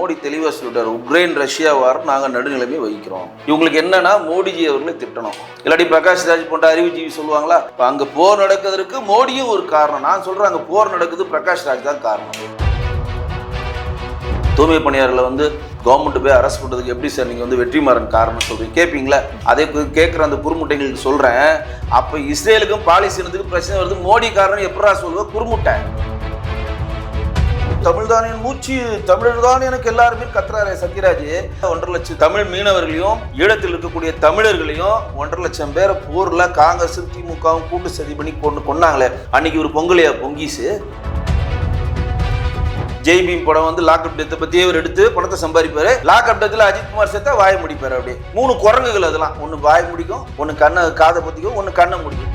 மோடி தெளிவாக சொல்லிட்டார். Ukraine Russia வார் நாங்கள் நடுநிலைமை வகிக்கிறோம். இவங்களுக்கு என்னன்னா மோடிஜி அவர்களை திட்டணும். இல்லாட்டி பிரகாஷ் ராஜ் போன்ற அறிவுஜீவி சொல்லுவாங்களா? இப்போ அங்கே போர் நடக்கிறதுக்கு மோடியும் ஒரு காரணம். நான் சொல்கிறேன் அங்கே போர் நடக்குது பிரகாஷ் ராஜ் தான் காரணம். தூய்மை பணியாளர்களை வந்து கவர்மெண்ட் போய் அரெஸ்ட் பண்ணுறதுக்கு எப்படி சார் நீங்கள் வந்து வெற்றிமாறன் காரணம் சொல்கிறீங்க கேட்பீங்களா அதே கேட்குற அந்த குறுமுட்டைங்களுக்கு சொல்கிறேன் அப்போ இஸ்ரேலுக்கும் பாலிஸ்தீனத்துக்கும் பிரச்சனை வருது. மோடி காரணம் எப்படா சொல்லுவேன் குறுமுட்டை. தமிழ் என் மூச்சு தமிழர் தான் எனக்கு எல்லாருமே கத்துறாரு சத்யராஜ். ஒன்றரை லட்சம் தமிழ் மீனவர்களையும் ஈழத்தில் இருக்கக்கூடிய தமிழர்களையும் ஒன்றரை லட்சம் பேரை போர்ல காங்கிரஸ் திமுகவும் கூட்டு சதி பண்ணி கொண்டு கொண்டாங்களே அன்னைக்கு ஒரு பொங்கலையா பொங்கீஸு ஜெய்பீம் படம் வந்து லாக் அப் டெத்தை பத்தியே அவர் எடுத்து பணத்தை லாக் அப் டெத்தில் அஜித் குமார் சேர்த்தா வாய முடிப்பார் அப்படியே. மூணு குரங்குகள் அதெல்லாம். ஒன்று வாய முடிக்கும் ஒன்று கண்ணை காதை பற்றிக்கும் ஒன்று கண்ணை முடிக்கும்.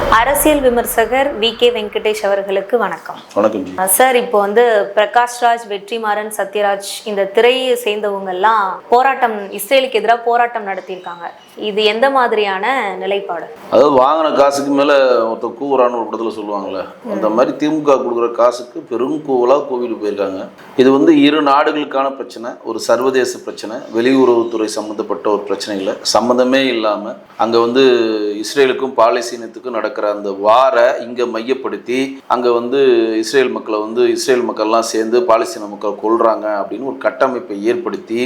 அரசியல் விமர்சகர் வி கே வெங்கடேஷ் அவர்களுக்கு வணக்கம். வணக்கம் சார் இப்போ வந்து பிரகாஷ்ராஜ் வெற்றிமாறன் சத்யராஜ் இந்த திரையை சேர்ந்தவங்க எல்லாம் போராட்டம் இஸ்ரேலுக்கு எதிராக போராட்டம் நடத்தியிருக்காங்க. இது எந்த மாதிரியான நிலைப்பாடு? அதாவது வாங்கின காசுக்கு மேலே ஒருத்தர் கூவுறான்னு ஒரு படத்தில் சொல்லுவாங்கல்ல அந்த மாதிரி திமுக கொடுக்குற காசுக்கு பெரும் கூவலாக கூவிட்டு போயிருக்காங்க. இது வந்து இரு நாடுகளுக்கான பிரச்சனை ஒரு சர்வதேச பிரச்சனை வெளியுறவுத்துறை சம்மந்தப்பட்ட ஒரு பிரச்சனை இல்லை சம்மந்தமே இல்லாமல் அங்கே வந்து இஸ்ரேலுக்கும் பாலஸ்தீனத்துக்கும் நடக்கிற அந்த வாரை இங்கே மையப்படுத்தி அங்கே வந்து இஸ்ரேல் மக்களை வந்து இஸ்ரேல் மக்கள்லாம் சேர்ந்து பாலஸ்தீன மக்களை கொள்கிறாங்க அப்படின்னு ஒரு கட்டமைப்பை ஏற்படுத்தி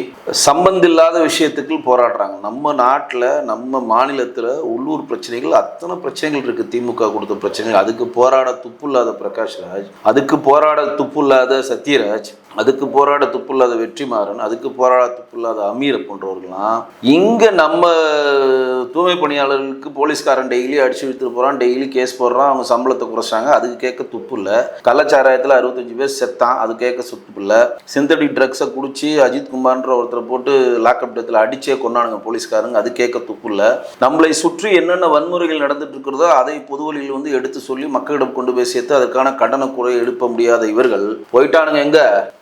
சம்பந்தில்லாத விஷயத்துக்கு போராடுறாங்க. நம்ம நாட்டில் நம்ம மாநிலத்தில் உள்ளூர் பிரச்சனைகள் அத்தனை பிரச்சனைகள் இருக்குது திமுக கொடுத்த பிரச்சனைகள். அதுக்கு போராட துப்புல்லாத பிரகாஷ் ராஜ் அதுக்கு போராட துப்பு இல்லாத சத்யராஜ் அதுக்கு போராட துப்புல்லாத வெற்றிமாறன் அதுக்கு போராட துப்புல்லாத அமீரை போன்றவர்கள்லாம் இங்கே நம்ம தூய்மை பணியாளர்களுக்கு போலீஸ்காரன் டெய்லி அடிச்சு விழுத்துட்டு போகிறான் டெய்லி கேஸ் போடுறான் அவங்க சம்பளத்தை குறைச்சாங்க. அதுக்கு கேட்க துப்பு இல்லை. கள்ளச்சாராயத்தில் அறுபத்தஞ்சு பேர் செத்தான் அது கேட்க சுத்து இல்லை. சிந்தடிக் ட்ரக்ஸை குடிச்சு அஜித் குமார்ன்ற ஒருத்தரை போட்டு லாக்அப் டெத்தில் அடிச்சே கொண்டானுங்க போலீஸ்காரங்க அது கேட்க துப்பு இல்லை. நம்மளை சுற்றி என்னென்ன வன்முறைகள் நடந்துட்டு இருக்கிறதோ அதை பொதுவெளியில் வந்து எடுத்து சொல்லி மக்களிடம் கொண்டு போய் சேர்த்து அதற்கான கண்டன குறை எழுப்ப முடியாத இவர்கள் போயிட்டானுங்க எங்க?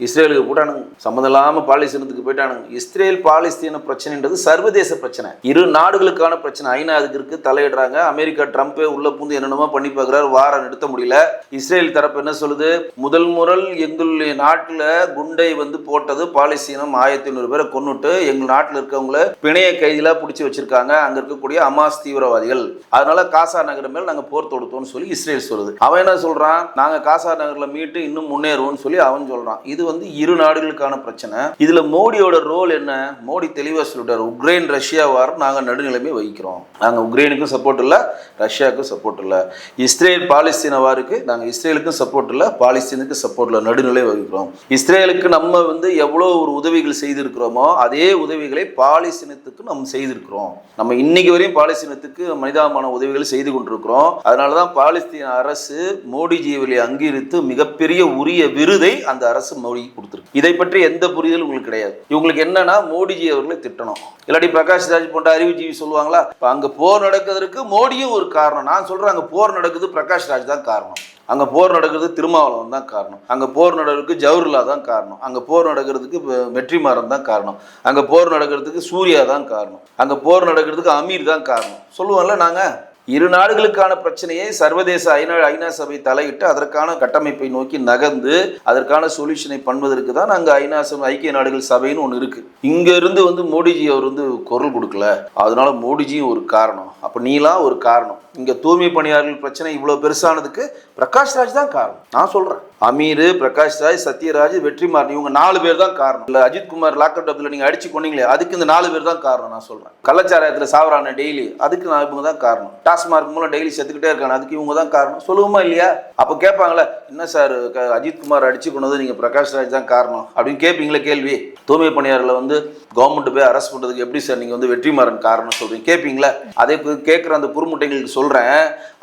இஸ்ரேலுக்கு போட்டானுங்க. சம்மந்தம் இல்லாமல் பாலிஸ்தீனத்துக்கு போயிட்டானுங்க. இஸ்ரேல் பாலிஸ்தீன பிரச்சனைன்றது சர்வதேச பிரச்சனை. இரு நாடுகளுக்கான பிரச்சனை. ஐநா அதுக்கு இருக்கு தலையிடுறாங்க. அமெரிக்கா ட்ரம்ப்பே உள்ள பூந்து என்னென்னமோ பண்ணி பார்க்குறாரு. வாரம் நிறுத்த முடியல. இஸ்ரேல் தரப்பு என்ன சொல்லுது? முதல் முறை எங்களுடைய நாட்டில் குண்டை வந்து போட்டது பாலிஸ்தீனம். ஆயிரத்தி ஐநூறு பேரை கொன்னுட்டு எங்கள் நாட்டில் இருக்கவங்கள பிணைய கைதிலாக பிடிச்சி வச்சிருக்காங்க. அங்கே இருக்கக்கூடிய அமாஸ் தீவிரவாதிகள். அதனால காசா நகர் மேல் நாங்கள் போர் தொடுத்தோம்னு சொல்லி இஸ்ரேல் சொல்லுது. அவன் என்ன சொல்கிறான் நாங்கள் காசா நகரில் மீட்டு இன்னும் முன்னேறுவோம்னு சொல்லி அவன் சொல்கிறான் இது வந்து இரு நாடுகளுக்கான பிரச்சனை. இதுல மோடியோட ரோல் என்ன? மோடி தெளிவாக சொல்லிட்டார். உக்ரைன் ரஷ்யா வார் நாங்கள் நடுநிலைமை வகிக்கிறோம். நாங்கள் உக்ரைனுக்கும் சப்போர்ட் இல்லை ரஷ்யாவுக்கும் சப்போர்ட் இல்லை. இஸ்ரேல் பாலஸ்தீன வாருக்கு நாங்கள் இஸ்ரேலுக்கும் சப்போர்ட் இல்லை பாலஸ்தீனுக்கும் சப்போர்ட் இல்லை நடுநிலை வகிக்கிறோம். இஸ்ரேலுக்கு நம்ம வந்து எவ்வளோ ஒரு உதவிகள் செய்திருக்கிறோமோ அதே உதவிகளை பாலஸ்தீனத்துக்கு நம்ம செய்திருக்கிறோம். நம்ம இன்னைக்கு வரையும் பாலஸ்தீனத்துக்கு மனிதாபமான உதவிகள் செய்து கொண்டிருக்கிறோம். அதனால தான் பாலஸ்தீன அரசு மோடிஜி அவர்களை அங்கீகரித்து மிகப்பெரிய உரிய விருதை அந்த அரசு மோடி கொடுத்துருக்கு. இதை பற்றி எந்த புரிதலும் உங்களுக்கு கிடையாது. இவங்களுக்கு என்னன்னா மோடிஜி அவர்களை திட்டணும். இல்லாட்டி பிரகாஷ் ராஜ் போன்ற அறிவுஜீவி சொல்லுவாங்களா? இப்போ அங்கே போர் நடக்கிறதுக்கு மோடியும் ஒரு காரணம். நான் சொல்கிறேன் அங்கே போர் நடக்குது பிரகாஷ் ராஜ் தான் காரணம். அங்கே போர் நடக்கிறது திருமாவளவன் தான் காரணம். அங்கே போர் நடக்கிறதுக்கு ஜவஹர்லா தான் காரணம். அங்கே போர் நடக்கிறதுக்கு வெற்றிமாறன் தான் காரணம். அங்கே போர் நடக்கிறதுக்கு சூர்யா தான் காரணம். அங்கே போர் நடக்கிறதுக்கு அமீர் தான் காரணம். சொல்லுவோம்ல நாங்கள் இரு நாடுகளுக்கான பிரச்சனையை சர்வதேச ஐநா ஐநா சபை தலையிட்டு அதற்கான கட்டமைப்பை நோக்கி நகர்ந்து அதற்கான சொல்யூஷனை பண்ணுவதற்கு தான் அங்கே ஐநா சபை ஐக்கிய நாடுகள் சபைன்னு ஒன்று இருக்கு. இங்க இருந்து வந்து மோடிஜி அவர் வந்து குரல் கொடுக்கல. அதனால மோடிஜியும் ஒரு காரணம். அப்போ நீலாம் ஒரு காரணம். இங்க தூய்மை பணியாளர்கள் பிரச்சனை இவ்வளவு பெருசானதுக்கு பிரகாஷ் ராஜ் தான் காரணம். நான் சொல்றேன். அமீர் பிரகாஷ் ராஜ் சத்யராஜ் வெற்றிமாறன் இவங்க நாலு பேர் தான் காரணம். இல்லை அஜித் குமார் லாக்அப் டப்பில் நீங்கள் அடிச்சு கொண்டீங்களே அதுக்கு இந்த நாலு பேர் தான் காரணம் நான் சொல்கிறேன் கலாச்சாரத்தில் சாவரான டெய்லி அதுக்கு நான் இவங்க தான் காரணம். டாஸ்மார்க் மூலம் டெய்லி செத்துக்கிட்டே இருக்காங்க அதுக்கு இவங்க தான் காரணம். சொல்லுவோமா இல்லையா? அப்போ கேட்பாங்களே என்ன சார் க- அஜித் குமார் அடிச்சு கொண்டது நீங்கள் பிரகாஷ் ராஜ் தான் காரணம் அப்படின்னு கேட்பீங்களே கேள்வி. தூய்மை பணியாளர்களை வந்து கவர்மெண்ட் போய் அரெஸ்ட் பண்ணுறதுக்கு எப்படி சார் நீங்கள் வந்து வெற்றிமாறன் காரணம் சொல்கிறீங்க கேட்பீங்களா? அதே கேட்குற அந்த குறுமுட்டைகளுக்கு சொல்கிறேன்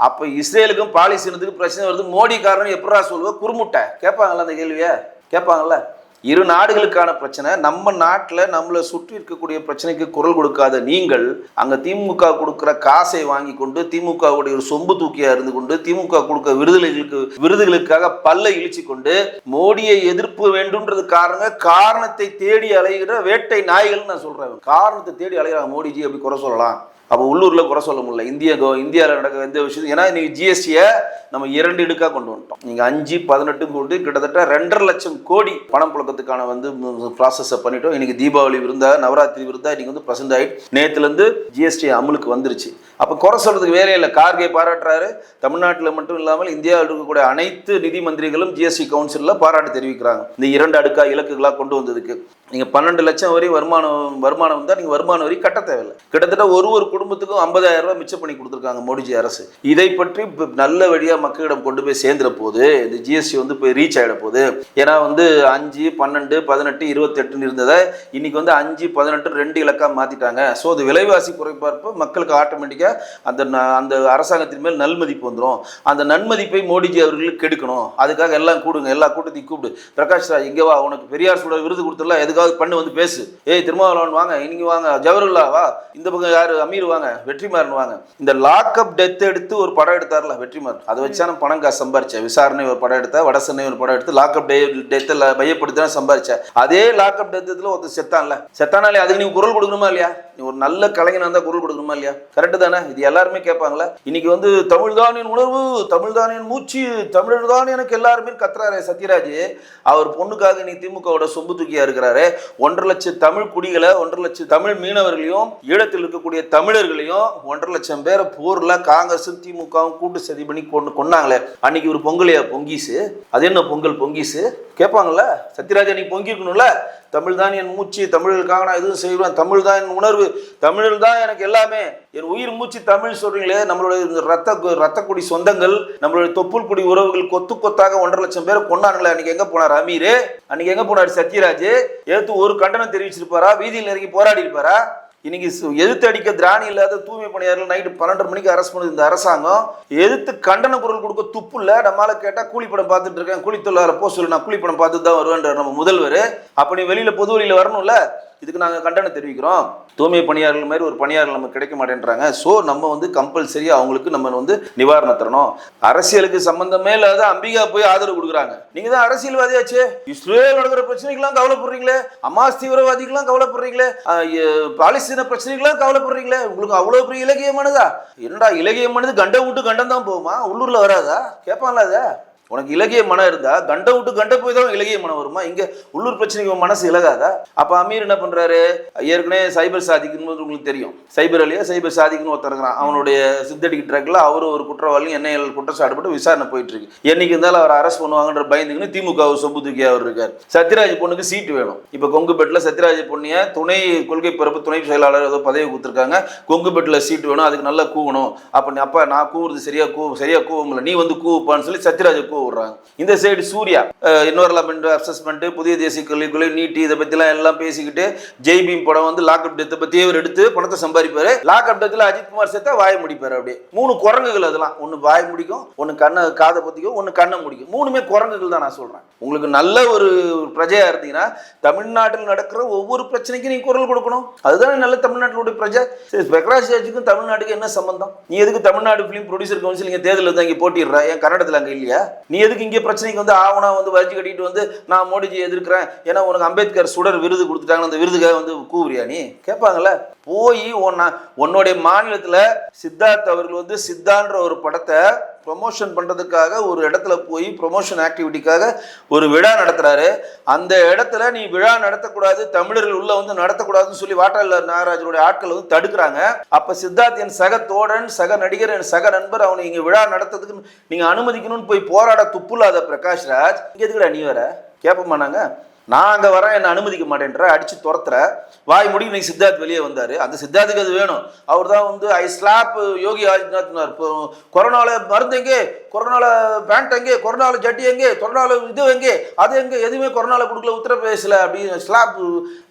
அப்போ இஸ்ரேலுக்கும் பாலிஸ்தீனத்துக்கும் பிரச்சனை வருது மோடி காரணம் எப்படா சொல்லுவேன் குறுமுட்டை கேட்பாங்கல்ல அந்த கேள்வியை? கேட்பாங்கல்ல? இரு நாடுகளுக்கான பிரச்சனை நம்ம நாட்டில் நம்மளை சுற்றி இருக்கக்கூடிய பிரச்சனைக்கு குரல் கொடுக்காத நீங்கள் அங்கே திமுக கொடுக்குற காசை வாங்கி கொண்டு திமுகவுடைய ஒரு சொம்பு தூக்கியா இருந்து கொண்டு திமுக கொடுக்க விருதுகளுக்கு விருதுகளுக்காக பல்லை இழிச்சு கொண்டு மோடியை எதிர்ப்பு வேண்டும்ன்றது காரணம் காரணத்தை தேடி அலைகிற வேட்டை நாய்கள் நான் சொல்றேன். காரணத்தை தேடி அலைகிறாங்க மோடிஜி அப்படி குறை சொல்லலாம். அப்போ உள்ளூரில் குறை சொல்ல முடியல. இந்திய கோ இந்தியாவில் நடக்கிற எந்த விஷயம் ஏன்னா இன்னைக்கு ஜிஎஸ்டியை நம்ம இரண்டு இடுக்காக கொண்டு வந்துட்டோம். நீங்கள் அஞ்சு பதினெட்டுன்னு கொண்டு கிட்டத்தட்ட ரெண்டரை லட்சம் கோடி பணம் புழக்கத்துக்கான வந்து ப்ராசஸை பண்ணிட்டோம். இன்னைக்கு தீபாவளி விருந்தா நவராத்திரி விருந்தா இன்னைக்கு வந்து பிரசன்ட் ஆகிட்டு நேற்றுலேருந்து ஜிஎஸ்டி அமலுக்கு வந்துருச்சு. அப்போ குறை சொல்கிறதுக்கு வேலையே இல்லை. கார்கே பாராட்டுறாரு. தமிழ்நாட்டில் மட்டும் இல்லாமல் இந்தியாவில் இருக்கக்கூடிய அனைத்து நிதி மந்திரிகளும் ஜிஎஸ்டி கவுன்சிலில் பாராட்டு தெரிவிக்கிறாங்க. இந்த இரண்டு அடுக்கா இலக்குகளாக கொண்டு வந்ததுக்கு. நீங்கள் பன்னெண்டு லட்சம் வரை வருமானம் வருமானம் வந்தால் நீங்கள் வருமான வரி கட்ட தேவையில்லை. கிட்டத்தட்ட ஒரு ஒரு குடும்பத்துக்கும் ஐம்பதாயிரம் ரூபாய் மிச்சம் பண்ணி கொடுத்துருக்காங்க மோடிஜி அரசு. இதை பற்றி நல்ல வழியாக மக்களிடம் கொண்டு போய் சேர்ந்துற போது இந்த ஜிஎஸ்டி வந்து போய் ரீச் ஆகிட போகுது. ஏன்னா வந்து அஞ்சு பன்னெண்டு பதினெட்டு இருபத்தெட்டுன்னு இருந்ததை இன்னைக்கு வந்து அஞ்சு பதினெட்டு ரெண்டு இலக்காக மாற்றிட்டாங்க ஸோ அது விலைவாசி குறைப்பார்ப்ப மக்களுக்கு ஆட்டோமேட்டிக்காக அந்த அந்த அரசாங்கத்தின் மேல் நல்மதிப்பு வந்துடும் அந்த நன்மதிப்பை மோடிஜி அவர்களுக்கு கெடுக்கணும். அதுக்காக எல்லாம் கூடுங்க எல்லா கூட்டத்தையும் கூப்பிடு. பிரகாஷ் ராஜ் இங்கே வா உனக்கு பெரியார் சூழல் விருது கொடுத்துடலாம். எதுக்காவது பண்ணு வந்து பேசு. ஏய் திருமாவளவன் வாங்க இன்னைக்கு வாங்க ஜவஹர்லா வா. இந்த பக்கம் யார்? அமீர் வாங்க வெற்றிமாறன் வாங்க. இந்த லாக்அப் டெத் எடுத்து ஒரு படம் எடுத்தார்ல வெற்றிமாறன். அதை வச்சா நான் பணம் காசு சம்பாரிச்சேன். விசாரணை ஒரு படம் எடுத்தா வடசென்னை ஒரு படம் எடுத்து லாக்அப் டெத்தில் மையப்படுத்தி தான் சம்பாரிச்சேன். அதே லாக்அப் டெத்தில் ஒருத்தர் செத்தான்ல. செத்தானாலே அதுக்கு நீ குரல் கொடுக்கணுமா இல்லையா? நீ ஒரு நல்ல கலைஞனாக இருந்தால் குரல் கொடுக்கணுமா இல்லையா? கரெக்டு தானே? இது எல்லாருமே கேட்பாங்களா இன்னைக்கு வந்து தமிழ் தான் என் உணர்வு தமிழ் தான் என் மூச்சு தமிழர் தான் எனக்கு எல்லாருமே கத்துறாரு சத்யராஜ். அவர் பொண்ணுக்காக நீ திமுகவோட சொம்பு தூக்கியா இருக்கிறாரு. ஒன்றரை லட்சம் தமிழ் குடிகளை ஒன்றரை லட்சம் தமிழ் மீனவர்களையும் ஈழத்தில் இருக்கக்கூடிய தமிழர்களையும் ஒன்றரை லட்சம் பேரை போர்ல காங்கிரஸும் திமுகவும் கூட்டு சதி பண்ணி கொண்டு கொண்டாங்களே அன்னைக்கு ஒரு பொங்கலையா? பொங்கிசு. அது என்ன பொங்கல்? பொங்கிசு. கேட்பாங்கல்ல? சத்யராஜ் நீ பொங்கிருக்கணும்ல தமிழ் தான் என் மூச்சு தமிழுக்காக நான் எதுவும் செய்வேன். தமிழ் தான் என் உணர்வு. தமிழில் தான் எனக்கு எல்லாமே. என் உயிர் மூச்சு தமிழ் சொல்றீங்களே. நம்மளுடைய ரத்த ரத்த குடி சொந்தங்கள் நம்மளுடைய தொப்புள் குடி உறவுகள் கொத்து கொத்தாக ஒன்றரை லட்சம் பேர் கொண்டாங்களே அன்னைக்கு எங்க போனார் அமீர்? அன்னைக்கு எங்க போனார் சத்யராஜ்? ஏத்து ஒரு கண்டனம் தெரிவிச்சிருப்பாரா? வீதியில் இறங்கி போராடி இருப்பாரா இன்னைக்கு சு- எதிர்த்து அடிக்க திராணி இல்லாத தூய்மை பணியாளர்கள் நைட்டு பன்னெண்டு மணிக்கு அரெஸ்ட் பண்ணுது இந்த அரசாங்கம். எதிர்த்து கண்டன குரல் கொடுக்க துப்பு இல்லை. நம்மளால கேட்டா கூலிப்படம் பார்த்துட்டு இருக்கேன். கூலி தொழிலாளர் போக சொல்லு நான் கூலிப்படம் பார்த்து பார்த்துட்டு தான் வருவேன்ற நம்ம முதல்வர். அப்ப நீ வெளியில பொது வழியில வரணும்ல? இதுக்கு நாங்கள் கண்டனம் தெரிவிக்கிறோம். தூய்மை பணியாளர்கள் மாதிரி ஒரு பணியாளர் நமக்கு கிடைக்க மாட்டேன்றாங்க. ஸோ நம்ம வந்து கம்பல்சரியாக அவங்களுக்கு நம்ம வந்து நிவாரணம் தரணும். அரசியலுக்கு சம்பந்தமே இல்லாத அம்பிகா போய் ஆதரவு கொடுக்குறாங்க. நீங்கள் தான் அரசியல்வாதியாச்சே இஸ்ரேல் நடக்கிற பிரச்சனைக்கெல்லாம் கவலைப்படுறீங்களே? அமாஸ் தீவிரவாதிக்கெல்லாம் கவலைப்படுறீங்களே? பாலஸ்தீன பிரச்சனைக்கெல்லாம் கவலைப்படுறீங்களே? உங்களுக்கு அவ்வளோ பெரிய இலக்கியமானதா? என்னடா இலக்கியமானது கண்டம் விட்டு கண்டம் தான் போகுமா? உள்ளூரில் வராதா? கேட்பான்ல அதை? உனக்கு இலகிய மனம் இருந்தா கண்டை விட்டு கண்டை போய் தான் இலகிய மனம் வருமா? இங்க உள்ளூர் பிரச்சனைக்கு மனசு இலகாதா? அப்ப அமீர் என்ன பண்றாரு? ஏற்கனவே சைபர் சாதிக்குன்னு உங்களுக்கு தெரியும். சைபர் அலியா சைபர் சாதிக்குன்னு ஒருத்தர் இருக்கிறான். அவனுடைய சித்தடிக்கு ட்ரக்ல அவரு ஒரு குற்றவாளி என்ஐஎல் குற்றச்சாட்டுப்பட்டு விசாரணை போயிட்டு இருக்கு. என்னைக்கு இருந்தாலும் அவர் அரெஸ்ட் பண்ணுவாங்கன்ற பயந்துக்குன்னு திமுக சொப்பு தூக்கி அவர் இருக்கார். சத்யராஜ் பொண்ணுக்கு சீட்டு வேணும். இப்ப கொங்குபேட்டில் சத்யராஜ் பொண்ணிய துணை கொள்கை பிறப்பு துணை செயலாளர் ஏதோ பதவி கொடுத்துருக்காங்க. கொங்குபேட்டில் சீட்டு வேணும் அதுக்கு நல்லா கூவணும். அப்ப அப்பா நான் கூவுறது சரியா கூ சரியா கூவங்கள நீ வந்து கூப்பான்னு சொல்லி சத்யராஜ் கூவ விடுறாங்க. இந்த சைடு சூர்யா என்வரன்மெண்ட் அசஸ்மெண்ட் புதிய தேசிய கல்விக்குழு நீட்டி இதை பத்திலாம் எல்லாம் பேசிக்கிட்டு ஜெய் பீம் படம் வந்து லாக்அப் டெத்தை பத்தியே அவர் எடுத்து பணத்தை சம்பாதிப்பாரு. லாக்அப் டெத்தில் அஜித் குமார் சேர்த்தா வாய முடிப்பாரு அப்படியே. மூணு குரங்குகள் அதெல்லாம். ஒன்னு வாய முடிக்கும் ஒன்னு கண்ணை காதை பத்திக்கும் ஒன்று கண்ணை முடிக்கும். மூணுமே குரங்குகள் தான் நான் சொல்கிறேன் உங்களுக்கு நல்ல ஒரு பிரஜையா இருந்தீங்கன்னா தமிழ்நாட்டில் நடக்கிற ஒவ்வொரு பிரச்சனைக்கும் நீ குரல் கொடுக்கணும். அதுதானே நல்ல தமிழ்நாட்டிலுடைய பிரஜை. சரி பிரகாஷ் ராஜுக்கும் தமிழ்நாட்டுக்கு என்ன சம்பந்தம்? நீ எதுக்கு தமிழ்நாடு ஃபிலிம் ப்ரொடியூசர் கவுன்சில் இங்கே தேர்தலில் தான் இங்கே போட்டிடுற? ஏன் கன்னடத்தில் அங்கே இல்லையா? நீ எதுக்கு இங்கே பிரச்சனைக்கு வந்து ஆவணம் வந்து வரிச்சு கட்டிட்டு வந்து நான் மோடிஜி எதிர்க்கிறேன். ஏன்னா உனக்கு அம்பேத்கர் சுடர் விருது கொடுத்துட்டாங்க அந்த விருதுக்காக வந்து கூவுறியா நீ? கேட்பாங்கல்ல? போய் உன்ன உன்னுடைய மாநிலத்தில் சித்தார்த் அவர்கள் வந்து சித்தான்ற ஒரு படத்தை ப்ரொமோஷன் பண்ணுறதுக்காக ஒரு இடத்துல போய் ப்ரொமோஷன் ஆக்டிவிட்டிக்காக ஒரு விழா நடத்துகிறாரு அந்த இடத்துல நீ விழா நடத்தக்கூடாது தமிழர்கள் உள்ளே வந்து நடத்தக்கூடாதுன்னு சொல்லி வாட்டாளர் நாகராஜனுடைய ஆட்கள் வந்து தடுக்கிறாங்க. அப்போ சித்தார்த் என் சக தோழன் சக நடிகர் என் சக நண்பர் அவனை இங்கே விழா நடத்துறதுக்கு நீங்கள் அனுமதிக்கணும்னு போய் போராட துப்புலாத பிரகாஷ் ராஜ் எதுக்குடா நீ வர? கேட்போமா நாங்கள் நான் அங்கே வரேன் என்னை அனுமதிக்க மாட்டேன்ற அடிச்சு துரத்துற வாய் முடி இன்னைக்கு சித்தார்த் வெளியே வந்தார். அந்த சித்தார்த்துக்கு அது வேணும். அவர் தான் வந்து ஐ ஸ்லாப் யோகி ஆதித்யநாத் இப்போ கொரோனாவில் மருந்து எங்கே கொரோனாவில் பேண்ட் எங்கே? கொரோனாவில் ஜட்டி எங்கே? கொரோனாவில் இது எங்கே? அது எங்கே? எதுவுமே கொரோனாவில் கொடுக்கல உத்தரப்பிரதேசில் அப்படின்னு ஸ்லாப்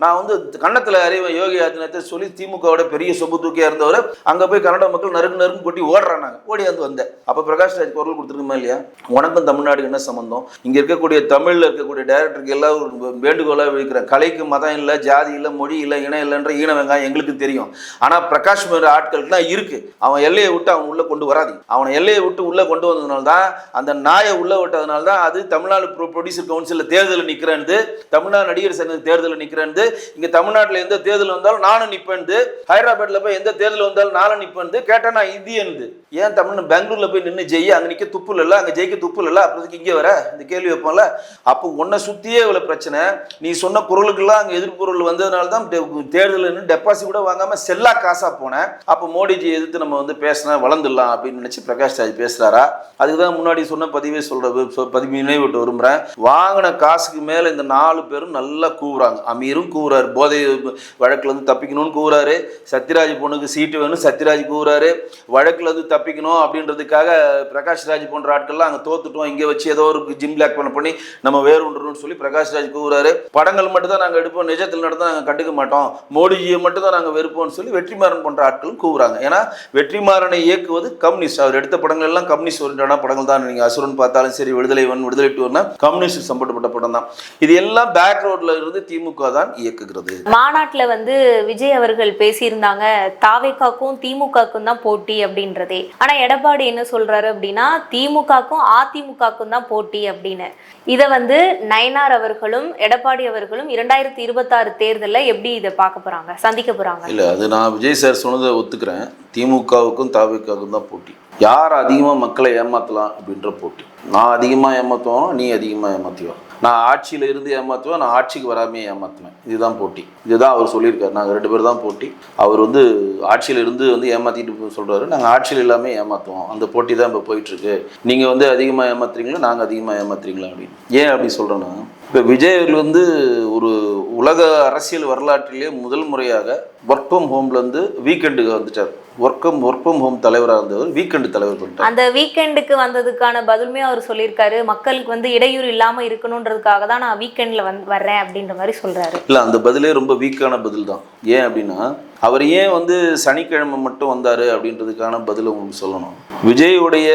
நான் வந்து கன்னத்தில் அறிவேன் யோகி ஆதித்யநாத்தை சொல்லி திமுகவோட பெரிய சொம்பு தூக்கியாக இருந்தவர். அங்கே போய் கன்னட மக்கள் நறுக்கு நறுக்கு கொட்டி ஓடுறாங்க ஓடி வந்து வந்தேன் அப்போ பிரகாஷ் ராஜ் குரல் கொடுத்துருக்குமா இல்லையா? உனக்கும் தமிழ்நாடு என்ன சம்பந்தம்? இங்கே இருக்கக்கூடிய தமிழில் இருக்கக்கூடிய டேரக்டருக்கு எல்லாம் ஒரு வேண்டுகோளாக விழுக்கிறேன் கலைக்கு மதம் இல்லை ஜாதி இல்லை மொழி இல்லை இனம் இல்லைன்ற ஈன வெங்காயம் எங்களுக்கு தெரியும். ஆனால் பிரகாஷ் ஆட்களுக்கு தான் இருக்குது அவன் எல்லையை விட்டு அவன் உள்ளே கொண்டு வராது. அவனை எல்லையை விட்டு உள்ளே கொண்டு வந்து விட்டதுனால தான் அந்த நாயை உள்ள விட்டதுனால தான் அது தமிழ்நாடு ப்ரொ ப்ரொடியூசர் கவுன்சிலில் தேர்தலில் நிற்கிறேன்னு தமிழ்நாடு நடிகர் சங்க தேர்தலில் நிற்கிறேன்னு இங்கே தமிழ்நாட்டில் எந்த தேர்தல் வந்தாலும் நானும் நிற்பேன்து ஹைதராபாத்தில் போய் எந்த தேர்தல் வந்தாலும் நானும் நிற்பேன்து கேட்டால் நான் இந்தியன்து ஏன் தமிழ் பெங்களூரில் போய் நின்று ஜெய் அங்கே நிற்க துப்பு இல்லைல்ல அங்கே ஜெயிக்க துப்பு இல்லைல்ல அப்புறத்துக்கு இங்கே வர? இந்த கேள்வி வைப்போம்ல. அப்போ உன்னை சுற்றியே இவ்வளோ பிரச்சனை. நீ சொன்ன குரலுக்கெல்லாம் அங்கே எதிர்ப்பொருள் வந்ததுனால தான் தேர்தலில் டெபாசிட் கூட வாங்காமல் செல்லா காசாக போனேன். அப்போ மோடிஜி எதிர்த்து நம்ம வந்து பேசினா வளர்ந்துடலாம் அப்படின்னு நினச்சி பிரகாஷ் ராஜ் பேசுகிறாரா அதுக்கு தான் முன்னாடி சொன்ன பதிவே சொல்கிறது பதிவு நினைவிட்டு விரும்புகிறேன் வாங்கின காசுக்கு மேலே இந்த நாலு பேரும் நல்லா கூவுறாங்க. அமீரும் கூவுறாரு. போதை வழக்குலேருந்து தப்பிக்கணும்னு கூவுறாரு. சத்யராஜ் பொண்ணுக்கு சீட்டு வேணும் சத்யராஜ் கூவுறாரு. வழக்குலேருந்து தப்பிக்கணும் அப்படின்றதுக்காக பிரகாஷ் ராஜ் போன்ற ஆட்கள்லாம் அங்கே தோத்துட்டோம். இங்கே வச்சு ஏதோ ஒரு ஜிம் பிளாக் பண்ண பண்ணி நம்ம வேறு ஒன்றுன்னு சொல்லி பிரகாஷ் ராஜ் கூவுறாரு. படங்கள் மட்டும் தான் நாங்கள் எடுப்போம். நிஜத்தில் நடந்தால் நாங்கள் கண்டுக்க மாட்டோம். மோடிஜியை மட்டும் தான் நாங்கள் வெறுப்போம்னு சொல்லி வெற்றிமாறன் போன்ற ஆட்களும் கூவுறாங்க. ஏன்னா வெற்றிமாறனை இயக்குவது கம்யூனிஸ்ட். அவர் எடுத்த படங்கள் எல்லாம் கம்யூனிஸ்ட் ஓரியன்டான படங்கள் தான் நீங்கள் அசுரன் பார்த்தாலும் சரி விடுதலை ஒன் விடுதலை டூர்னா கம்யூனிஸ்ட் சம்பந்தப்பட்ட படம் தான். இது எல்லாம் பேக் ரோட்ல இருந்து திமுக தான் இயக்குகிறது. மாநாட்டுல வந்து விஜய் அவர்கள் பேசியிருந்தாங்க தாவேக்காக்கும் திமுகக்கும் தான் போட்டி அப்படின்றதே. ஆனா எடப்பாடி என்ன சொல்றாரு அப்படின்னா திமுகக்கும் அதிமுகக்கும் தான் போட்டி அப்படின்னு. இதை வந்து நயனார் அவர்களும் எடப்பாடி அவர்களும் இரண்டாயிரத்தி இருபத்தாறு தேர்தல்ல எப்படி இதை பார்க்க போறாங்க சந்திக்க போறாங்க? இல்லை அது நான் விஜய் சார் சொன்னதை ஒத்துக்கிறேன். திமுகவுக்கும் தாவிக்காவுக்கும் தான் போட்டி. யார் அதிகமாக மக்களை ஏமாற்றலாம் அப்படின்ற போட்டி. நான் அதிகமாக ஏமாற்றுவோம் நீ அதிகமாக ஏமாற்றுவா நான் ஆட்சியில் இருந்து ஏமாற்றுவேன் நான் ஆட்சிக்கு வராமே ஏமாற்றுவேன் இதுதான் போட்டி. இதுதான் அவர் சொல்லியிருக்காரு. நாங்கள் ரெண்டு பேர் தான் போட்டி. அவர் வந்து ஆட்சியில் இருந்து வந்து ஏமாற்றிட்டு சொல்கிறாரு நாங்கள் ஆட்சியில் இல்லாமல் ஏமாற்றுவோம் அந்த போட்டி தான் இப்போ போயிட்டுருக்கு நீங்கள் வந்து அதிகமாக ஏமாத்துறீங்களா நாங்கள் அதிகமாக ஏமாத்துறீங்களா அப்படின்னு. ஏன் அப்படி சொல்கிறேன்னா இப்போ விஜய் அவர்கள் வந்து ஒரு உலக அரசியல் வரலாற்றிலேயே முதல் முறையாக ஒர்க் ஃப்ரம் ஹோம்லேருந்து வீக்கெண்டுக்கு வந்துட்டார். Work from work from home தலைவராக இருந்தவர் வீக்கெண்டு தலைவர் பண்ணிட்டார் அந்த வீக்கெண்டுக்கு வந்ததுக்கான பதிலுமே அவர் சொல்லியிருக்காரு. மக்களுக்கு வந்து இடையூறு இல்லாம இருக்கணுன்றதுக்காக தான் நான் வீக்கெண்ட்ல வந்து வர்றேன் அப்படின்ற மாதிரி சொல்றாரு. இல்லை அந்த பதிலே ரொம்ப வீக்கான பதில் தான். ஏன் அப்படின்னா அவர் ஏன் வந்து சனிக்கிழமை மட்டும் வந்தார் அப்படின்றதுக்கான பதில் உங்களுக்கு சொல்லணும். விஜயுடைய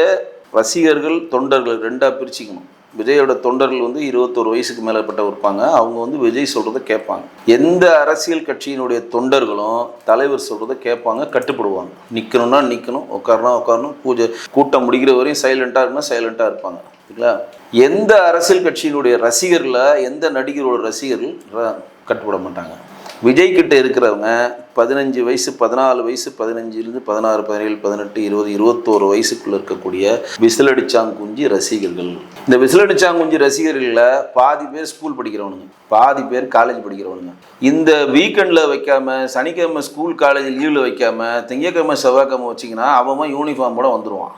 ரசிகர்கள் தொண்டர்கள் ரெண்டாக பிரிச்சுக்கணும். விஜயோட தொண்டர்கள் வந்து இருபத்தோரு வயசுக்கு மேலப்பட்ட இருப்பாங்க அவங்க வந்து விஜய் சொல்கிறத கேட்பாங்க. எந்த அரசியல் கட்சியினுடைய தொண்டர்களும் தலைவர் சொல்கிறத கேட்பாங்க கட்டுப்படுவாங்க. நிற்கணும்னா நிற்கணும் உட்காரனா உட்காரணும் பூஜை கூட்டம் முடிக்கிற வரையும் சைலண்ட்டாக இருந்தால் சைலண்ட்டாக இருப்பாங்க. ஓகேங்களா எந்த அரசியல் கட்சியினுடைய ரசிகர்களை எந்த நடிகரோட ரசிகர்கள் ர- கட்டுப்பட மாட்டாங்க. விஜய் கிட்ட இருக்கிறவங்க பதினஞ்சு வயசு பதினாலு வயசு பதினஞ்சுலேருந்து பதினாறு பதினேழு பதினெட்டு இருபது இருபத்தோரு வயசுக்குள்ளே இருக்கக்கூடிய விசிலடிச்சாங்குஞ்சி ரசிகர்கள். இந்த விசிலடிச்சாங்குஞ்சி ரசிகர்களில் பாதி பேர் ஸ்கூல் படிக்கிறவனுங்க. பாதி பேர் காலேஜ் படிக்கிறவனுங்க. இந்த வீக்கெண்டில் வைக்காம சனிக்கிழமை ஸ்கூல் காலேஜ் லீவில் வைக்காம திங்கக்கிழமை செவ்வாய்க்கிழமை வச்சிங்கன்னா அவன் யூனிஃபார்மோட வந்துடுவான்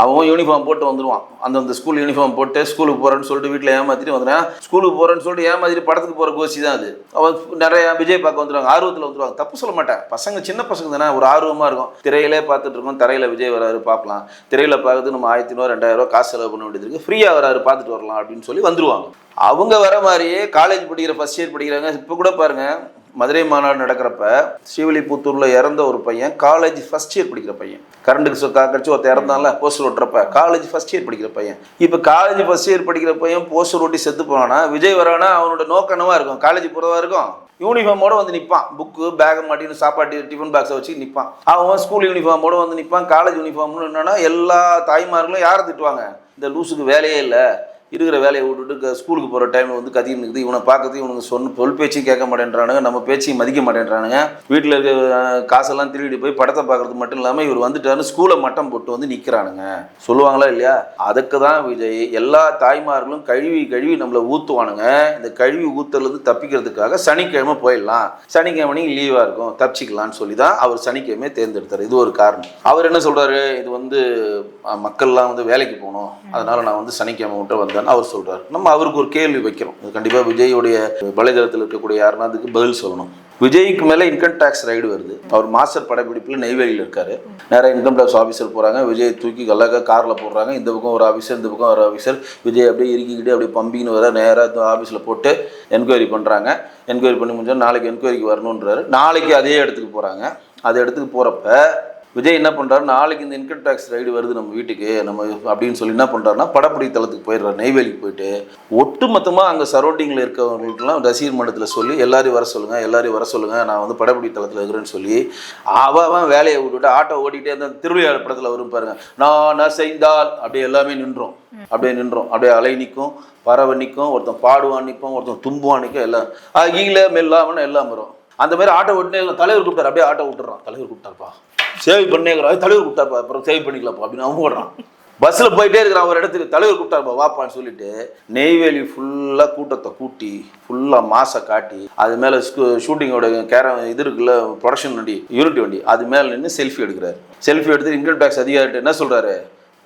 அவன் யூனிஃபார்ம் போட்டு வந்துடுவான் அந்தந்த ஸ்கூல் யூனிஃபார்ம் போட்டு ஸ்கூலுக்கு போகிறேன்னு சொல்லிட்டு வீட்டில் ஏமாத்திட்டு வந்துடுறான். ஸ்கூலுக்கு போகிறேன்னு சொல்லிட்டு ஏமாத்திட்டு படத்துக்கு போகிற கோஷ்டி தான் அது. அவன் நிறைய விஜய் பார்க்க வந்துடுவாங்க ஆர்வத்தில் வந்துடுவாங்க தப்பு சொல்ல மாட்டேன். பசங்க சின்ன பசங்க தானே ஒரு ஆர்வமாக இருக்கும். திரையிலே பார்த்துட்டு இருக்கோம். விஜய் வராரு பார்க்கலாம். திரையில் பார்க்கறது நம்ம ஆயிரத்தி நூறு ரெண்டாயிரம் ரூபா காசு செலவு பண்ண வேண்டியது இருக்குது ஃப்ரீயாக வராரு பார்த்துட்டு வரலாம் அப்படின்னு சொல்லி வந்துடுவாங்க அவங்க வர மாதிரியே காலேஜ் படிக்கிற ஃபஸ்ட் இயர் படிக்கிறாங்க. இப்போ கூட பாருங்கள் மதுரை மாநாடு நடக்கிறப்ப ஸ்ரீவில்லிபுத்தூரில் இறந்த ஒரு பையன் காலேஜ் ஃபர்ஸ்ட் இயர் படிக்கிற பையன். கரண்ட்டுக்கு சொ கடிச்சு ஒருத்தர் இறந்தான்ல போஸ்டர் ஒட்டுறப்ப காலேஜ் ஃபர்ஸ்ட் இயர் படிக்கிற பையன். இப்போ காலேஜ் ஃபர்ஸ்ட் இயர் படிக்கிற பையன் போஸ்டர் ஓட்டி செத்து போனானா விஜய் வரானா அவனோட நோக்கம் இருக்கும்? காலேஜ் போகிறதா இருக்கும்? யூனிஃபார்மோட வந்து நிற்பான் புக்கு பேக் மாட்டின்னு சாப்பாட்டு டிஃபன் பாக்ஸை வச்சு நிற்பான் அவன் ஸ்கூல் யூனிஃபார்மோட வந்து நிற்பான் காலேஜ் யூனிஃபார்ம்னு என்னன்னா எல்லா தாய்மார்களும் யாரை திட்டுவாங்க? இந்த லூசுக்கு வேலையே இல்லை. இருக்கிற வேலையை விட்டுட்டு ஸ்கூலுக்கு போகிற டைமில் வந்து கத்தின்னு இருக்குது இவனை பார்க்கறது இவனுக்கு சொன்ன சொல் பேச்சையும் கேட்க மாட்டேன்றானுங்க நம்ம பேச்சையும் மதிக்க மாட்டேன்றானுங்க. வீட்டில் இருக்க காசெல்லாம் திருடி போய் படத்தை பார்க்கறது மட்டும் இல்லாமல் இவர் வந்துட்டாருன்னு ஸ்கூலை மட்டம் போட்டு வந்து நிற்கிறானுங்க சொல்லுவாங்களா இல்லையா? அதுக்கு தான் விஜய் எல்லா தாய்மார்களும் கழுவி கழுவி நம்மளை ஊற்றுவானுங்க இந்த கழுவி ஊத்துறதுலேருந்து தப்பிக்கிறதுக்காக சனிக்கிழமை போயிடலாம். சனிக்கிழமை நீங்கள் லீவாக இருக்கும். தப்பிச்சிக்கலாம்னு சொல்லி தான் அவர் சனிக்கிழமை தேர்ந்தெடுத்தார். இது ஒரு காரணம். அவர் என்ன சொல்கிறாரு இது வந்து மக்கள்லாம் வந்து வேலைக்கு போகணும். அதனால் நான் வந்து சனிக்கிழமை மட்டும் வந்தேன்னு அவர் சொல்கிறார் நம்ம அவருக்கு ஒரு கேள்வி வைக்கிறோம். இது கண்டிப்பாக விஜயோடைய வலைதளத்தில் இருக்கக்கூடிய யாருன்னா அதுக்கு பதில் சொல்லணும். விஜய்க்கு மேலே இன்கம் டேக்ஸ் ரைடு வருது. அவர் மாஸ்டர் படப்பிடிப்பில் நெய்வேலியில் இருக்காரு. நேராக இன்கம் டேக்ஸ் ஆஃபீஸர் போகிறாங்க விஜய் தூக்கி கல்லாக காரில் போடுறாங்க. இந்த பக்கம் ஒரு ஆஃபீஸர் இந்த பக்கம் ஒரு ஆஃபீஸர் விஜய் அப்படியே இறுக்கிக்கிட்டு அப்படியே பம்பின்னு வர நேராக ஆஃபீஸில் போட்டு என்கொயரி பண்ணுறாங்க என்கொயரி பண்ணி முடிஞ்சால் நாளைக்கு என்கொயரிக்கு வரணுன்றாரு நாளைக்கு அதே இடத்துக்கு போகிறாங்க அதே இடத்துக்கு போகிறப்ப விஜய் என்ன பண்ணுறாரு நாளைக்கு இந்த இன்கம் டேக்ஸ் ரைடு வருது நம்ம வீட்டுக்கு நம்ம அப்படின்னு சொல்லி என்ன பண்ணுறாருன்னா படப்பிடி தளத்துக்கு போயிடுறாரு நெய்வேலிக்கு போயிட்டு. ஒட்டுமொத்தமா அங்கே சரௌண்டிங்கில் இருக்கிறவங்களுக்குலாம் ரசிகர் மன்றத்தில் சொல்லி எல்லாரையும் வர சொல்லுங்கள் எல்லாரையும் வர சொல்லுங்கள் நான் வந்து படப்பிடி தளத்தில் இருக்கிறேன்னு சொல்லி அவன் வேலையை விட்டுட்டு ஆட்டோ ஓட்டிகிட்டே அந்த திருவிழா படத்தில் வரும் பாருங்க. நான் அசைந்தால் அப்படியே எல்லாமே நின்றோம். அப்படியே நின்றோம். அப்படியே அலை நிற்கும் பறவை நிற்கும் ஒருத்தன் பாடுவான் நிற்கும் ஒருத்தன் தும்புவான் நிற்கும் எல்லாம். ஈழ மெல்லாமன்னு எல்லாம் வரும். அந்த மாதிரி ஆட்டோ ஓட்டினே தலைவர் கூப்பிட்டார் அப்படியே ஆட்டோ விட்டுறான். தலைவர் கூப்பிட்டாருப்பா. சேவை பண்ணேங்கிறான் தலைவர் கூப்பிட்டாருப்பா. அப்புறம் சேவை பண்ணிக்கலாம்ப்பா அப்படின்னு அவன் ஓடுறான். பஸ்ஸில் போயிட்டே இருக்கிறான். ஒரு இடத்துக்கு தலைவர் கூப்பிட்டாருப்பா. வாப்பான்னு சொல்லிட்டு நெய்வேலி ஃபுல்லாக கூட்டத்தை கூட்டி ஃபுல்லாக மாசை காட்டி அது மேலே ஷூட்டிங்கோட கேர இது இருக்குல்ல ப்ரொடக்ஷன் வண்டி யூனிட் வண்டி அது மேலே நின்று செல்ஃபி எடுக்கிறாரு. செல்ஃபி எடுத்து இன்கம் டேக்ஸ் அதிகாரிட்டு என்ன சொல்கிறாரு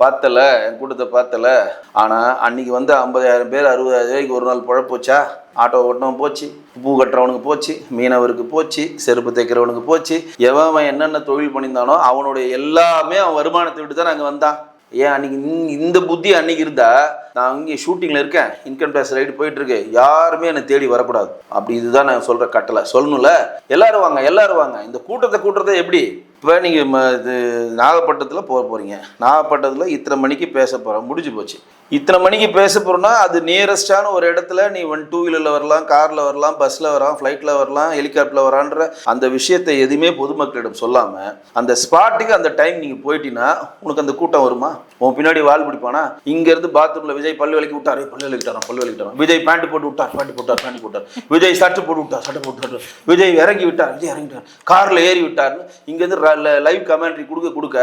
பார்த்தல என் கூட்டத்தை பார்த்தல. ஆனால் அன்னைக்கு வந்து ஐம்பதாயிரம் பேர் அறுபதாயிரம் ரூபாய்க்கு ஒரு நாள் பழப்போச்சா ஆட்டோ ஓட்டினவன் போச்சு பூ கட்டுறவனுக்கு போச்சு மீனவருக்கு போச்சு செருப்பு தைக்கிறவனுக்கு போச்சு. எவன் அவன் என்னென்ன தொழில் பண்ணியிருந்தானோ அவனுடைய எல்லாமே அவன் வருமானத்தை விட்டு தான் அங்கே வந்தான். ஏன் அன்னைக்கு இந்த- இந்த புத்தி அன்னைக்கு இருந்தா நான் இங்கே ஷூட்டிங்கில் இருக்கேன். இன்கம் டேக்ஸ் ரைடு போயிட்டுருக்கு. யாருமே என்னை தேடி வரக்கூடாது. அப்படி இதுதான் நான் சொல்கிற கட்டளை. சொல்லணும்ல? எல்லாரும் வாங்க எல்லாரும் வாங்க. இந்த கூட்டத்தை கூட்டுறதை எப்படி? இப்போ நீங்கள் இது நாகப்பட்டினத்தில் போக போகிறீங்க நாகப்பட்டினத்தில் இத்தனை மணிக்கு பேச போகிறோம் முடிஞ்சு போச்சு. இத்தனை மணிக்கு பேச போகிறோன்னா அது நியரஸ்டான ஒரு இடத்துல நீ ஒன் டூ வீலரில் வரலாம் காரில் வரலாம் பஸ்ஸில் வரலாம் ஃப்ளைட்டில் வரலாம் ஹெலிகாப்டரில் வரான்ற அந்த விஷயத்தை எதுவுமே பொதுமக்களிடம் சொல்லாமல் அந்த ஸ்பாட்டுக்கு அந்த டைம் நீங்கள் போயிட்டீங்கன்னா உனக்கு அந்த கூட்டம் வருமா? உன் பின்னாடி வால் பிடிப்பானா? இங்கேருந்து பாத்ரூமில் விஜய் பல்லு விளக்கி விட்டாரு. பல்லு விளக்கிட்டாராம் பல்லு விளக்கிட்டாராம் விஜய் பேண்ட் போட்டு விட்டார் பேண்ட் போட்டார் பேண்ட் போட்டார் விஜய் சட்டை போட்டு விட்டார் சட்டை போட்டு விஜய் இறங்கி விட்டார் விஜய் இறங்கிட்டார் காரில் ஏறி விட்டார்னு இங்கேருந்து லைவ் கமெண்ட்ரி கொடுக்க கொடுக்க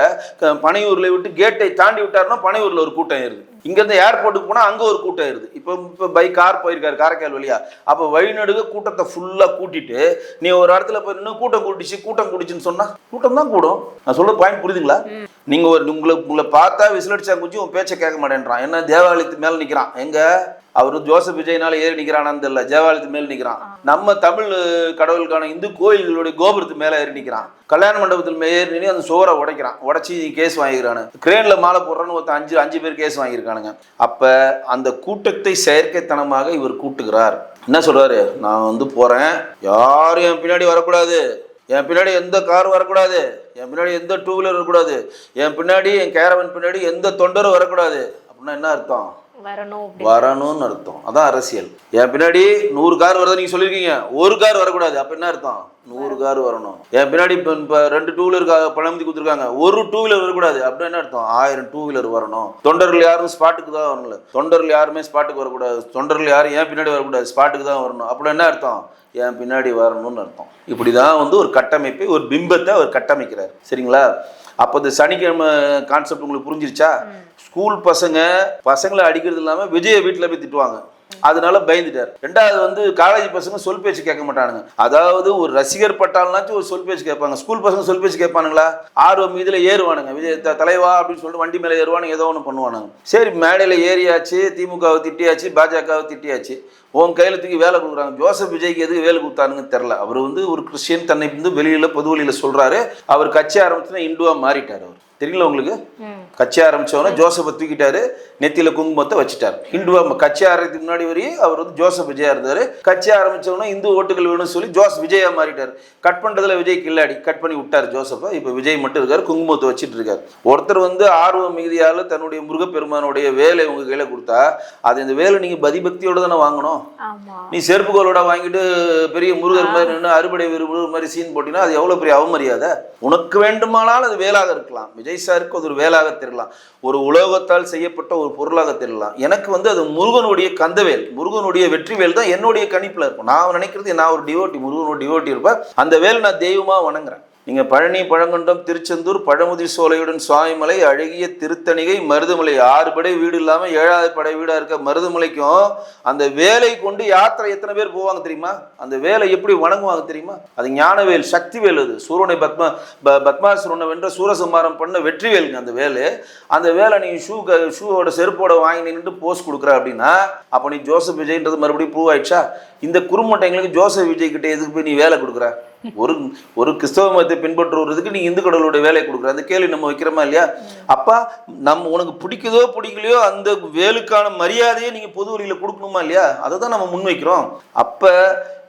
பனையூர்ல பனையூரில் விட்டு கேட்டை தாண்டி விட்டாருன்னா பனையூரில் ஒரு கூட்டம் ஏறுது. இங்கேருந்து ஏர்போர்ட்டுக்கு போனால் அங்கே ஒரு கூட்டம் இருக்குது இப்போ இப்போ பை கார் போயிருக்காரு காரைக்கால் வழியா. அப்போ வழிநடுக கூட்டத்தை ஃபுல்லாக கூட்டிட்டு நீ ஒரு இடத்துல போய் நின்று கூட்டம் கூட்டிச்சு கூட்டம் கூட்டிச்சுன்னு சொன்னா கூட்டம் தான் கூடும். நான் சொல்ற பாயிண்ட் புரியுதுங்களா? நீங்கள் ஒரு உங்களை உங்களை பார்த்தா விசிலடிச்சா குஞ்சு உன் பேச்சை கேட்க மாட்டேன்றான். என்ன தேவாலயத்து மேலே நிற்கிறான் எங்க? அவர் ஜோசப் விஜய்னால ஏறி நிற்கிறானான்னு தெரியல. தேவாலயத்து மேலே நிற்கிறான் நம்ம தமிழ் கடவுளுக்கான இந்து கோயில்களுடைய கோபுரத்து மேலே ஏறி நிற்கிறான் கல்யாண மண்டபத்தில் ஏறி நின்று அந்த சோரை உடைக்கிறான். உடச்சி கேஸ் வாங்கிக்கிறானு. கிரேனில் மாலை போடுறான்னு ஒருத்தன் அஞ்சு அஞ்சு பேர் கேஸ் வாங்கியிருக்கானுங்க. அப்போ அந்த கூட்டத்தை செயற்கைத்தனமாக இவர் கூட்டுகிறார். என்ன சொல்கிறாரு நான் வந்து போகிறேன் யாரும் என் பின்னாடி வரக்கூடாது. என் பின்னாடி எந்த கார் வரக்கூடாது. என் பின்னாடி எந்த டூ வீலர் வரக்கூடாது என் பின்னாடி என் கேரவன் பின்னாடி எந்த தொண்டரும் வரக்கூடாது. அப்படின்னா என்ன அர்த்தம்? வரணும்னு அர்த்தம். அதான் அரசியல். என் பின்னாடி நூறு கார் வருது நீங்க சொல்லியிருக்கீங்க. ஒரு கார் வரக்கூடாது. அப்ப என்ன அர்த்தம்? நூறு கார் வரணும். என் பின்னாடி இப்போ ரெண்டு டூ வீலர் பழமதி கொடுத்துருக்காங்க. ஒரு டூ வீலர் வரக்கூடாது. அப்படின்னா என்ன அர்த்தம்? ஆயிரம் டூ வீலர் வரணும். தொண்டர்கள் யாரும் ஸ்பாட்டுக்கு தான் வரணும்ல. தொண்டர்கள் யாருமே ஸ்பாட்டுக்கு வரக்கூடாது. தொண்டர்கள் யாரும் ஏன் பின்னாடி வரக்கூடாது. ஸ்பாட்டுக்கு தான் வரணும். அப்படின்னா என்ன அர்த்தம்? என் பின்னாடி வரணும்னு அர்த்தம். இப்படி தான் வந்து ஒரு கட்டமைப்பை ஒரு பிம்பத்தை அவர் கட்டமைக்கிறார். சரிங்களா? அப்போ இந்த சனிக்கிழமை கான்செப்ட் உங்களுக்கு புரிஞ்சிருச்சா? ஸ்கூல் பசங்க பசங்களை அடிக்கிறது இல்லாமல் விஜய வீட்டில் போய் திட்டுவாங்க. அதனால பயந்துட்டார். ரெண்டாவது வந்து காலேஜ் பசங்க சொல் பேச்சு கேட்க மாட்டானுங்க. அதாவது ஒரு ரசிகர் பட்டாலனாச்சும் ஒரு சொல் பேச்சு கேட்பாங்க. ஸ்கூல் பசங்க சொல் பேச்சு கேட்பானுங்களா? ஆர்வம் இதில் ஏறுவானுங்க. விஜய் த- தலைவா அப்படின்னு சொல்லிட்டு வண்டி மேலே ஏறுவானுங்க ஏதோ ஒன்று பண்ணுவானுங்க. சரி மேடையில் ஏறியாச்சு திமுகவை திட்டியாச்சு பாஜகவை திட்டியாச்சு. உன் கையில் தூக்கி வேலை கொடுக்குறாங்க. ஜோசப் விஜய்க்கு எதுக்கு வேலை கொடுத்தானுங்கன்னு தெரில அவர் வந்து ஒரு கிறிஸ்டியன் தன்னை வந்து வெளியில் பொது வெளியில் சொல்கிறாரு அவர் கட்சி ஆரம்பிச்சுன்னா இந்துவாக மாறிட்டார் அவர். தெரியல உங்களுக்கு. கட்சி ஆரம்பிச்சவொடனே ஜோசப்பை தூக்கிட்டாரு நெத்தியில குங்குமத்தை வச்சுட்டாரு. இந்துவா கட்சி ஆரம்பிக்கு முன்னாடி வரையும் அவர் வந்து ஜோசப் விஜயா இருந்தாரு. கட்சி ஆரம்பிச்சவொடனே இந்து ஓட்டுகள் வேணும்னு சொல்லி ஜோஸ் விஜயா மாறிட்டார். கட் பண்றதுல விஜய் கில்லாடி கட் பண்ணி விட்டார் ஜோசப்பை. இப்போ விஜய் மட்டும் இருக்காரு குங்குமத்தை வச்சிட்டு இருக்காரு. ஒருத்தர் வந்து ஆர்வம் மிகுதியால தன்னுடைய முருகப்பெருமானுடைய வேலை உங்க கையில கொடுத்தா அது இந்த வேலை நீங்க பதிபக்தியோட தானே வாங்கணும். நீ செருப்பு கோலோட வாங்கிட்டு பெரிய முருகர் மாதிரி நின்று அறுபடை வீரு மாதிரி சீன் போட்டீங்கன்னா அது எவ்வளோ பெரிய அவமரியாதை? உனக்கு வேண்டுமானால் அது வேலாக இருக்கலாம். விஜய் சாருக்கு அது ஒரு வேலாக தெரியலாம் ஒரு உலோகத்தால் செய்யப்பட்ட ஒரு பொருளாக தெரியலாம் எனக்கு வந்து அது முருகனுடைய கந்தவேல். முருகனுடைய வெற்றி வேல் தான் என்னுடைய கணிப்பில் இருக்கும். நான் நினைக்கிறது நான் ஒரு டிவோட்டி முருகனோட டிவோட்டி இருப்பேன். அந்த வேல் நான் தெய்வமாக வணங்குறேன். நீங்கள் பழனி பழங்குன்றம் திருச்செந்தூர் பழமுதி சோலையுடன் சுவாமிமலை அழகிய திருத்தணிகை மருதுமலை. ஆறு படை வீடு இல்லாமல் ஏழாவது படை வீடாக இருக்க மருதுமலைக்கும் அந்த வேலை கொண்டு யாத்திரை எத்தனை பேர் போவாங்க தெரியுமா? அந்த வேலை எப்படி வணங்குவாங்க தெரியுமா? அது ஞானவேல் சக்தி வேல் அது. சூரனை பத்ம ப பத்மாசுரனை வென்ற சூரசம்மாரம் பண்ண வெற்றி வேலுங்க அந்த வேலு. அந்த வேலை நீ ஷூ க ஷூவோட செருப்போட வாங்கி நின்றுட்டு போஸ் கொடுக்குற அப்படின்னா அப்போ நீ ஜோசப் விஜய்ன்றது மறுபடியும் ப்ரூவ் ஆயிடுச்சா? இந்த குறுமட்டைங்களுக்கு ஜோசப் விஜய் கிட்டே எதுக்கு போய் நீ வேலை கொடுக்குற? ஒரு ஒரு கிறிஸ்தவ மதத்தை பின்பற்றுவதுக்கு நீ இந்து கடவுளுடைய வேலையை கொடுக்குற. அந்த கேள்வி நம்ம வைக்கிறோமா இல்லையா? அப்பா நம்ம உனக்கு பிடிக்குதோ பிடிக்கலையோ அந்த வேலுக்கான மரியாதையை நீங்க பொது வழியில கொடுக்கணுமா இல்லையா? அதை தான் நம்ம முன்வைக்கிறோம் அப்ப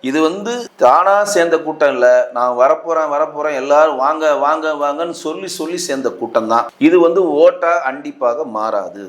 இது வந்து தானா சேர்ந்த கூட்டம் இல்லை. நான் வரப்போறேன் வரப்போறேன் எல்லாரும் வாங்க வாங்க வாங்கன்னு சொல்லி சொல்லி சேர்ந்த கூட்டம் தான் இது வந்து ஓட்டா கண்டிப்பாக மாறாது.